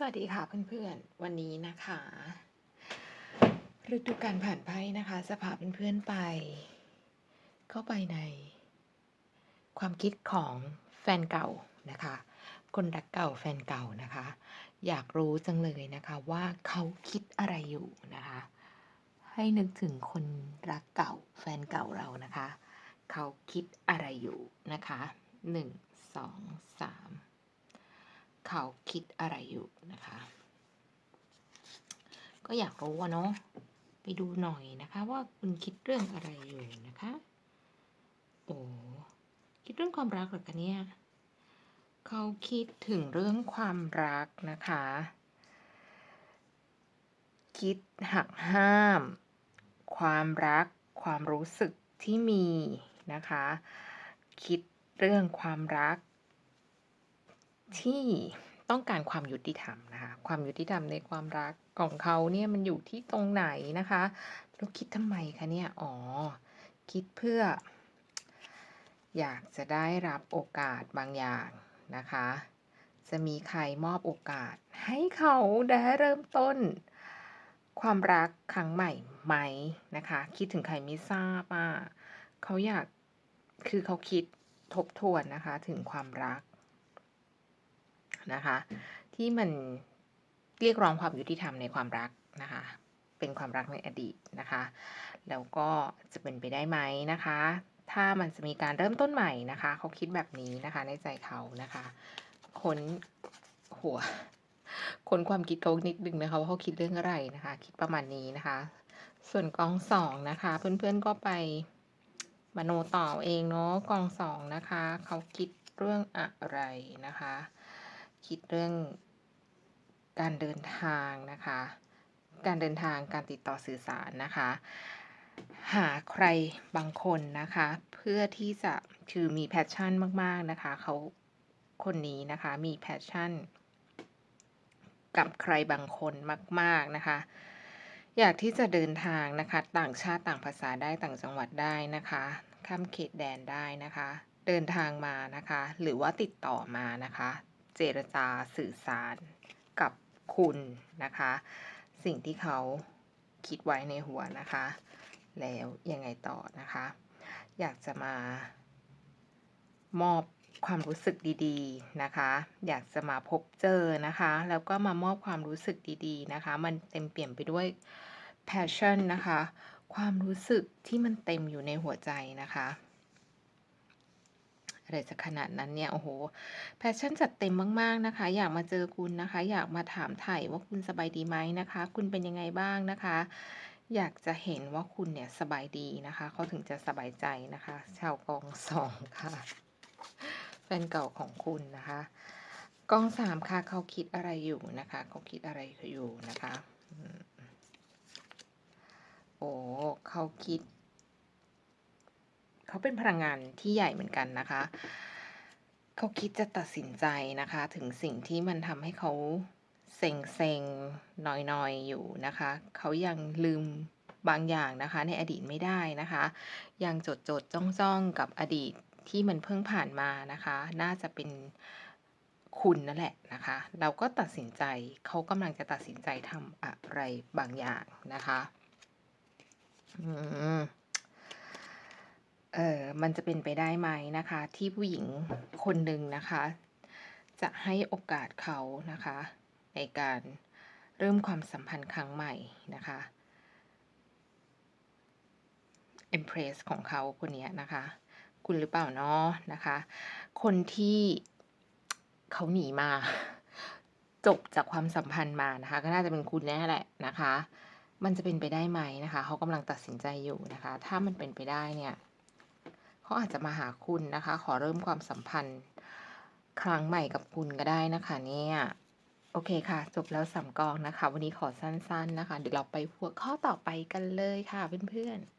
สวัสดีค่ะเพื่อนๆ วันนี้นะคะฤดูการผ่านไปนะคะจะพาเพื่อนๆไป เข้าไปใน ความคิดของแฟนเก่านะคะ คนรักเก่าแฟนเก่านะคะ อยากรู้จังเลยนะคะว่าเขาคิดอะไรอยู่นะคะ ให้นึกถึงคนรักเก่าแฟนเก่าเรานะคะ เขาคิดอะไรอยู่นะคะหนึ่งสองสาม เขาคิดอะไรอยู่นะคะ ก็อยากรู้ว่าเนาะไปดูหน่อยนะคะ ว่าคุณคิดเรื่องอะไรอยู่นะคะโอ้คิดเรื่องความรักหรือคะเนี่ยเขาคิดถึงเรื่องความรักนะคะ คิดหักห้าม ความรัก ความรู้สึกที่มีนะคะ คิดเรื่องความรัก ที่ต้องการความยุติธรรมนะคะความยุติธรรมในความรักของเขาเนี่ยมันอยู่ที่ตรงไหนนะคะแล้วคิดทำไมคะเนี่ยอ๋อคิดเพื่อ อยากจะได้รับโอกาสบางอย่างนะคะ จะมีใครมอบโอกาส ให้เขาได้เริ่มต้น ความรักครั้งใหม่ไหมนะคะ คิดถึงใครไม่ทราบอะเขาอยากคือเขาคิดทบทวนนะคะถึงความรัก นะคะ ที่มันเรียกร้องความยุติธรรมในความรักนะคะ เป็นความรักในอดีตนะคะ แล้วก็จะเป็นไปได้ไหมนะคะ ถ้ามันจะมีการเริ่มต้นใหม่นะคะ เขาคิดแบบนี้นะคะในใจเขานะคะค้นหัวค้นความคิดเขานิดนึงนะคะว่าเขาคิดเรื่องอะไรนะคะ คิดประมาณนี้นะคะ ส่วนกองสองนะคะ เพื่อนๆก็ไปมโนต่อเองเนาะกองสองนะคะ เขาคิดเรื่องอะไรนะคะ คิดเรื่องการเดินทางนะคะ การเดินทางการติดต่อสื่อสารนะคะ หาใครบางคนนะคะ เพื่อที่จะคือมีแพชชั่นมากๆนะคะเขาคนนี้นะคะมีแพชชั่น กับใครบางคนมาก ๆนะคะ อยากที่จะเดินทางนะคะต่างชาติต่างภาษาได้ต่างจังหวัดได้นะคะข้ามเขตแดนได้นะคะ เดินทางมานะคะ หรือว่าติดต่อมานะคะ เจรจาสื่อสารกับคุณนะคะ สิ่งที่เขาคิดไว้ในหัวนะคะ แล้วยังไงต่อนะคะ อยากจะมามอบความรู้สึกดีๆนะคะ อยากจะมาพบเจอนะคะ แล้วก็มามอบความรู้สึกดีๆนะคะ มันเต็มเปี่ยมไปด้วย passion นะคะ ความรู้สึกที่มันเต็มอยู่ในหัวใจนะคะ อะไรจะขนาดนั้นเนี่ย โอ้โห แพชชั่นจัดเต็มมาก ๆ นะคะ อยากมาเจอคุณนะคะ อยากมาถามไถ่ว่าคุณสบายดีไหมนะคะ คุณเป็นยังไงบ้างนะคะ อยากจะเห็นว่าคุณเนี่ยสบายดีนะคะ เขาถึงจะสบายใจนะคะ ชาวกองสองค่ะ แฟนเก่าของคุณนะคะ กองสามค่ะเขาคิดอะไรอยู่นะคะ เขาคิดอะไรอยู่นะคะ โอ้เขาคิด เขาเป็นพลังงานที่ใหญ่เหมือนกันนะคะ เขาคิดจะตัดสินใจนะคะ ถึงสิ่งที่มันทำให้เขาเซ็งเซ็งนอยนอยอยู่นะคะ เขายังลืมบางอย่างนะคะ ในอดีตไม่ได้นะคะ ยังจดจดจ้องจ้องกับอดีตที่มันเพิ่งผ่านมานะคะ น่าจะเป็นคุณนั่นแหละนะคะ เราก็ตัดสินใจเขากำลังจะตัดสินใจทำอะไรบางอย่างนะคะ อืม เอ่อมันจะเป็นไปได้ไหมนะคะ ที่ผู้หญิงคนหนึ่งนะคะ จะให้โอกาสเขานะคะ ในการเริ่มความสัมพันธ์ครั้งใหม่นะคะ Empress ของเขาคนนี้นะคะ คุณหรือเปล่าเนาะนะคะ คนที่เขาหนีมา จบจากความสัมพันธ์มานะคะ ก็น่าจะเป็นคุณแน่แหละนะคะ มันจะเป็นไปได้ไหมนะคะ เขากำลังตัดสินใจอยู่นะคะ ถ้ามันเป็นไปได้เนี่ย เขาอาจจะมาหาคุณนะคะ ขอเริ่มความสัมพันธ์ ครั้งใหม่กับคุณก็ได้นะคะ เนี่ยโอเคค่ะ จบแล้วสำกองนะคะ วันนี้ขอสั้นๆนะคะ เดี๋ยวเราไปหัวข้อต่อไปกันเลยค่ะเพื่อนๆ